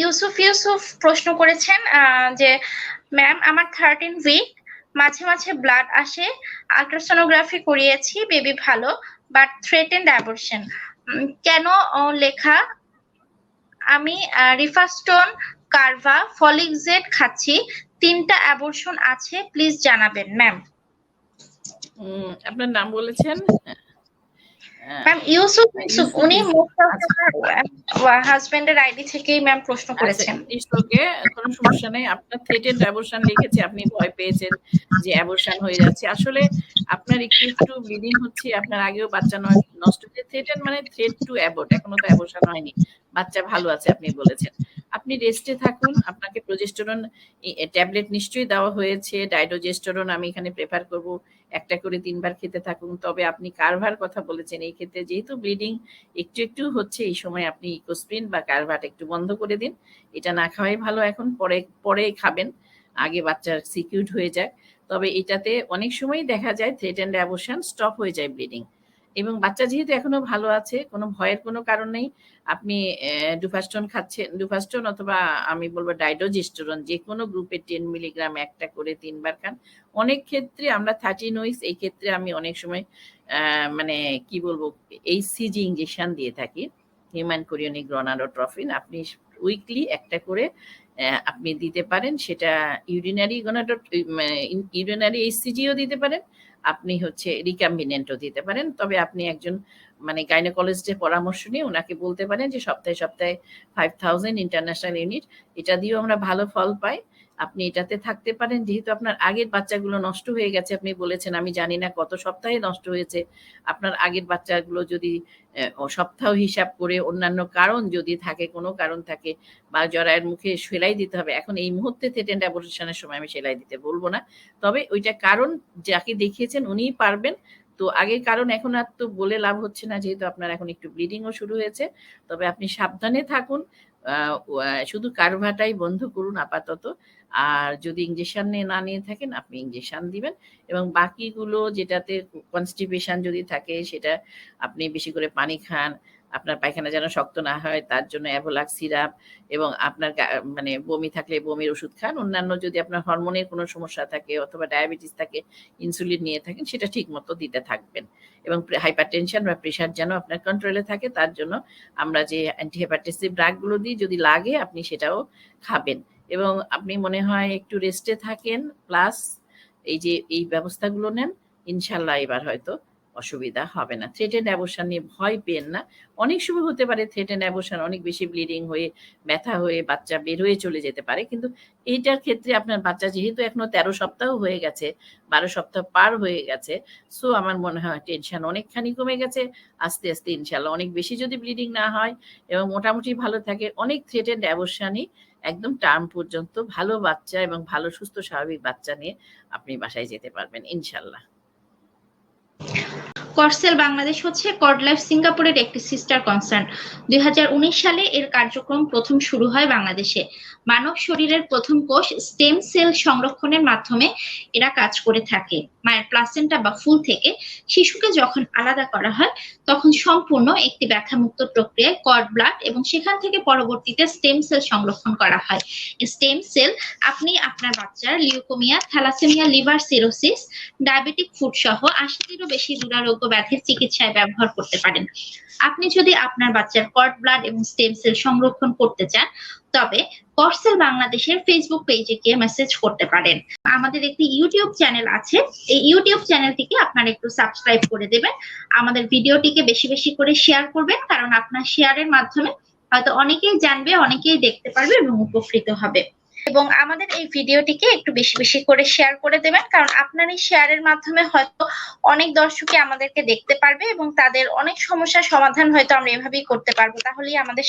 ইউসুফ ইউসুফ প্রশ্ন করেছেন যে ম্যাম আমার থার্টিন উইক মাঝে মাঝে ব্লাড আসে আল্ট্রাসোনোগ্রাফি করিয়েছি বেবি ভালো বাট থ্রেটেন্ড অ্যাবর্শন কেন লেখা, আমি রিফাস্টোন কার্ভা ফলিকজেড খাচ্ছি, তিনটা অ্যাবর্শন আছে প্লিজ জানাবেন ম্যাম আপনার নাম বলেছেন? ম্যাম ইউসুফ ইউসুফ উনি হাজবেন্ডের আইডি থেকেই ম্যাম প্রশ্ন করেছেন। ইসরোকে কোনো সমস্যা নেই। আপনার থ্রেটেড অ্যাবর্শন লিখেছে আপনি ভয় পেয়েছেন যে অ্যাবর্শন হয়ে যাচ্ছে। আসলে আপনার একটু একটু ব্লিডিং হচ্ছে আপনার আগেও বাচ্চা নয় নষ্ট হচ্ছে থ্রেটেড মানে থ্রেট টু অ্যাবর্ট এখনও তো অ্যাবর্শন হয়নি। বাচ্চা ভালো আছে আপনি বলেছেন। আপনি রেস্টে থাকুন, আপনাকে প্রজেস্টেরন ট্যাবলেট নিশ্চয়ই দেওয়া হয়েছে ডাইডোজেস্টেরন আমি এখানে প্রেফার করব, একটা করে তিনবার খেতে থাকুন। তবে আপনি কারভার কথা বলেছেন, এই ক্ষেত্রে যেহেতু ব্লিডিং একটু একটু হচ্ছে, এই সময় আপনি ইকোস্প্রিন বা কারভাট একটু বন্ধ করে দিন। এটা না খাওয়াই ভালো এখন, পরে পরে খাবেন, আগে বাচ্চার সিকিউড হয়ে যায় তবে এটাতে অনেক সময় দেখা যায় থ্রেট অ্যান্ড অ্যাবোশন স্টপ হয়ে যায় ব্লিডিং এবং বাচ্চা যেহেতু এখনও ভালো আছে, কোনো ভয়ের কোনো কারণ নেই, আপনি ডুফাস্টন খাচ্ছেন ডুফাস্টন অথবা আমি বলব ডাইডোজিস্টোরন যে কোনো গ্রুপে টেন মিলিগ্রাম একটা করে তিনবার খান। অনেক ক্ষেত্রে আমরা থার্টিন উইকস এই ক্ষেত্রে আমি অনেক সময় মানে কি বলব এই সিজি ইঞ্জেকশন দিয়ে থাকি হিউম্যান কোরিয়নিক গ্রনাডোট্রফিন আপনি উইকলি একটা করে আপনি দিতে পারেন, সেটা ইউরিনারি গনাডো ইউরিনারি এইচসিজিও দিতে পারেন আপনি হচ্ছে রিকাম্বিনেন্টও দিতে পারেন। তবে আপনি একজন মানে গাইনোকোলজিস্টের পরামর্শ নিয়ে ওনাকে বলতে পারেন যে সপ্তাহে সপ্তাহে ফাইভ থাউজেন্ড ইন্টারন্যাশনাল ইউনিট এটা দিয়েও আমরা ভালো ফল পাই। আপনি এটাতে থাকতে পারেন। যেহেতু আপনার আগের বাচ্চাগুলো নষ্ট হয়ে গেছে, আপনি বলেছেন, আমি জানি না কত সপ্তাহে নষ্ট হয়েছে। আপনার আগের বাচ্চাগুলো যদি সপ্তাহ হিসাব করে অন্যান্য কারণ যদি থাকে, কোনো কারণ থাকে, বা জরায়ের মুখে সেলাই দিতে হবে, এখন এই মুহূর্তে থেটেন্ড অ্যাবর্শনের সময় আমি সেলাই দিতে বলব না। তবে ওইটা কারণ যাকে দেখিয়েছেন, উনিই পারবেন। তো আগের কারণ এখন আর তো বলে লাভ হচ্ছে না, যেহেতু আপনার এখন একটু ব্লিডিংও শুরু হয়েছে। তবে আপনি সাবধানে থাকুন শুধু কারভাটাই বন্ধ করুন আপাতত। আর যদি ইঞ্জেকশন নিয়ে না নিয়ে থাকেন, আপনি ইঞ্জেকশন দিবেন। এবং বাকিগুলো যেটাতে কনস্টিপেশন যদি থাকে, সেটা আপনি বেশি করে পানি খান আপনার পায়খানা যেন শক্ত না হয়, তার জন্য অ্যাভোলাক সিরাপ এবং আপনার মানে বমি থাকলে বমির ওষুধ খান। অন্যান্য যদি আপনার হরমোনের কোনো সমস্যা থাকে অথবা ডায়াবেটিস থাকে, ইনসুলিন নিয়ে থাকেন, সেটা ঠিক মতো দিতে থাকবেন। এবং হাইপার টেনশন বা প্রেশার যেন আপনার কন্ট্রোলে থাকে, তার জন্য আমরা যে অ্যান্টি হেপাটাইটিস ড্রাগগুলো দিই, যদি লাগে আপনি সেটাও খাবেন। এবং আপনি মনে হয় একটু রেস্টে থাকেন প্লাস এই যে, এই ব্যবস্থাগুলো নেন, ইনশাল্লাহ এবার হয়তো অসুবিধা হবে না। থ্রেটেন অ্যাবোশন নিয়ে ভয় পেন না। অনেক সময় হতে পারে থ্রেটেন অ্যাবোশন অনেক বেশি ব্লিডিং হয়ে, ব্যথা হয়ে বাচ্চা বের হয়ে চলে যেতে পারে। কিন্তু এইটার ক্ষেত্রে আপনার বাচ্চা যেহেতু এখনও তেরো সপ্তাহ হয়ে গেছে, বারো সপ্তাহ পার হয়ে গেছে সো আমার মনে হয় টেনশন অনেকখানি কমে গেছে। আস্তে আস্তে ইনশাল্লাহ অনেক বেশি যদি ব্লিডিং না হয় এবং মোটামুটি ভালো থাকে, অনেক থ্রেটেন অ্যাবোশনই একদম টার্ম পর্যন্ত ভালো বাচ্চা এবং ভালো, সুস্থ, স্বাভাবিক বাচ্চা নিয়ে আপনি বাসায় যেতে পারবেন ইনশাল্লাহ। করসেল বাংলাদেশ হচ্ছে কর্ডলাইফ সিঙ্গাপুরের একটি সিস্টার কনসার্ন দুই হাজার উনিশ সালে এর কার্যক্রম প্রথম শুরু হয় বাংলাদেশে। মানব শরীরের প্রথম কোষ স্টেম সেল সংরক্ষণের মাধ্যমে এরা কাজ করে থাকে। মায়ের প্লাসেন্টা বা ফুল থেকে শিশুকে যখন আলাদা করা হয়, তখন সম্পূর্ণ একটি ব্যথামুক্ত প্রক্রিয়ায় কর্ড ব্লাড এবং সেখান থেকে পরবর্তীতে স্টেম সেল সংরক্ষণ করা হয়। স্টেম সেল আপনি আপনার বাচ্চার leukaemia thalassaemia liver cirrhosis diabetic food সহ আশিটিরও বেশি দুরারোগ্য ব্যাধির চিকিৎসায় ব্যবহার করতে পারেন। আপনি যদি আপনার বাচ্চার কর্ড ব্লাড এবং স্টেম সেল সংরক্ষণ করতে চান, তবে করসেল বাংলাদেশের ফেসবুক পেজে গিয়ে মেসেজ করতে পারেন। আমাদের একটি ইউটিউব চ্যানেল আছে। এই ইউটিউব চ্যানেলটিকে আপনারা একটু সাবস্ক্রাইব করে দেবেন। আমাদের ভিডিওটিকে বেশি বেশি করে শেয়ার করবেন, কারণ আপনার শেয়ারের মাধ্যমে হয়তো অনেকেই জানবে, অনেকেই দেখতে পারবে এবং উপকৃত হবে। এবং আমাদের এই ভিডিওটিকে একটু বেশি বেশি করে শেয়ার করে দেবেন, কারণ আপনার এই শেয়ারের মাধ্যমে হয়তো অনেক দর্শকই আমাদেরকে দেখতে পারবে এবং তাদের অনেক সমস্যার সমাধান হয়তো আমরা এভাবেই করতে পারব। তাহলেই আমাদের